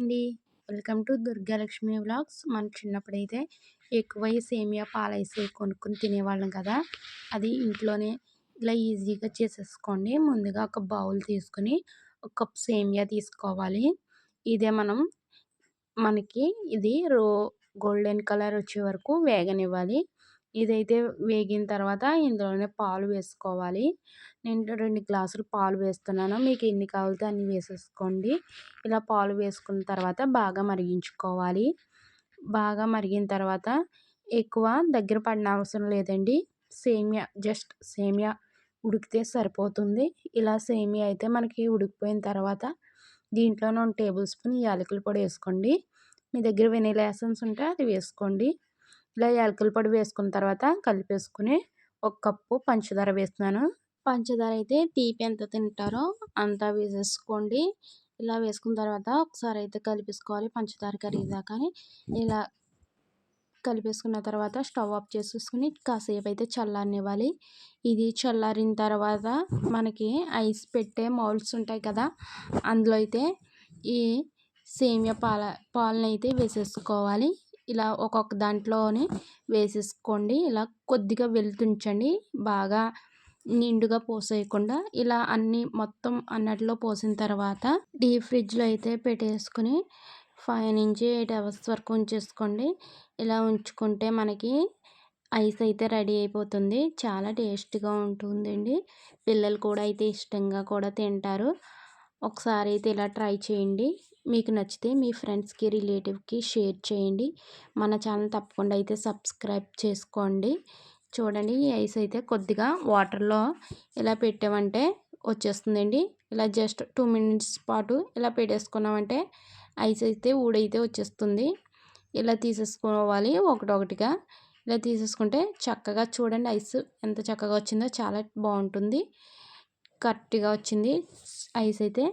అండి. Welcome to Durgalakshmi vlogs. మన చిన్నప్పుడైతే ఎక్కువ సేమియా పాలైసి కొనుక్కొని తినేవాళ్ళం కదా. అది ఇంట్లోనే ఇలా ఈజీగా చేసేసుకోండి. ముందుగా ఒక బౌల్ తీసుకుని ఒక కప్ సేమియా తీసుకోవాలి. ఇదే మనం మనకి ఇది రో గోల్డెన్ కలర్ వచ్చే వరకు వేగనివ్వాలి. ఇదైతే వేగిన తర్వాత ఇందులోనే పాలు వేసుకోవాలి. నేను రెండు గ్లాసులు పాలు వేస్తున్నాను. మీకు ఎన్ని కావాలితే అన్ని వేసేసుకోండి. ఇలా పాలు వేసుకున్న తర్వాత బాగా మరిగించుకోవాలి. బాగా మరిగిన తర్వాత ఎక్కువ దగ్గర పడిన అవసరం లేదండి. సేమియా జస్ట్ సేమియా ఉడికితే సరిపోతుంది. ఇలా సేమియా అయితే మనకి ఉడికిపోయిన తర్వాత దీంట్లోనే ఒక టేబుల్ స్పూన్ యాలకుల పొడి వేసుకోండి. మీ దగ్గర వెనీలా ఎసెన్స్ ఉంటే అది వేసుకోండి. ఇలా యాలకుల పొడి వేసుకున్న తర్వాత కలిపేసుకుని ఒక కప్పు పంచదార వేస్తున్నాను. పంచదార అయితే తీపి ఎంత తింటారో అంత వేసేసుకోండి. ఇలా వేసుకున్న తర్వాత ఒకసారి అయితే కలిపేసుకోవాలి పంచదార కరిగేదాకా ఇలా కలిపేసుకున్న తర్వాత స్టవ్ ఆఫ్ చేసేసుకుని కాసేపు అయితే చల్లారనివ్వాలి. ఇది చల్లారిన తర్వాత మనకి ఐస్ పెట్టే మౌల్స్ ఉంటాయి కదా అందులో అయితే ఈ సేమియా పాల పాలనైతే అయితే వేసేసుకోవాలి. ఇలా ఒక్కొక్క దాంట్లోనే వేసేసుకోండి. ఇలా కొద్దిగా వెళ్తుంచండి. బాగా నిండుగా పోసేయకుండా ఇలా అన్నీ మొత్తం అన్నట్లో పోసిన తర్వాత డీప్ ఫ్రిడ్జ్లో అయితే పెట్టేసుకుని ఫైవ్ నుంచి ఎయిట్ అవర్స్ వరకు ఉంచేసుకోండి. ఇలా ఉంచుకుంటే మనకి ఐస్ అయితే రెడీ అయిపోతుంది. చాలా టేస్ట్గా ఉంటుందండి. పిల్లలు కూడా అయితే ఇష్టంగా కూడా తింటారు. ఒకసారి అయితే ఇలా ట్రై చేయండి. మీకు నచ్చితే మీ ఫ్రెండ్స్కి రిలేటివ్కి షేర్ చేయండి. మన ఛానల్ తప్పకుండా అయితే సబ్స్క్రైబ్ చేసుకోండి. చూడండి ఈ ఐస్ అయితే కొద్దిగా వాటర్లో ఇలా పెట్టామంటే వచ్చేస్తుందండి. ఇలా జస్ట్ టూ మినిట్స్ పాటు ఇలా పెట్టేసుకున్నామంటే ఐస్ అయితే ఊడైతే వచ్చేస్తుంది. ఇలా తీసేసుకోవాలి ఒకటొకటిగా. ఇలా తీసేసుకుంటే చక్కగా చూడండి ఐస్ ఎంత చక్కగా వచ్చిందో చాలా బాగుంటుంది. కరెక్ట్గా వచ్చింది. ఐస్ అయితే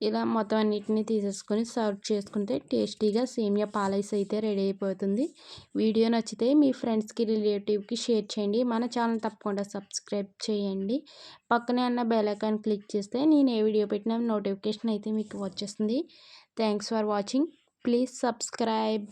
ఇలా మొత్తం అన్నిటిని తీసేసుకొని సర్వ్ చేసుకుంటే టేస్టీగా సేమియా పాలైస్ అయితే రెడీ అయిపోతుంది. వీడియో నచ్చితే మీ ఫ్రెండ్స్కి రిలేటివ్కి షేర్ చేయండి. మన ఛానల్ తప్పకుండా సబ్స్క్రైబ్ చేయండి. పక్కనే అన్న బెల్ ఐకాన్ క్లిక్ చేస్తే నేను ఏ వీడియో పెట్టినా నోటిఫికేషన్ అయితే మీకు వచ్చేస్తుంది. Thanks for watching. Please subscribe.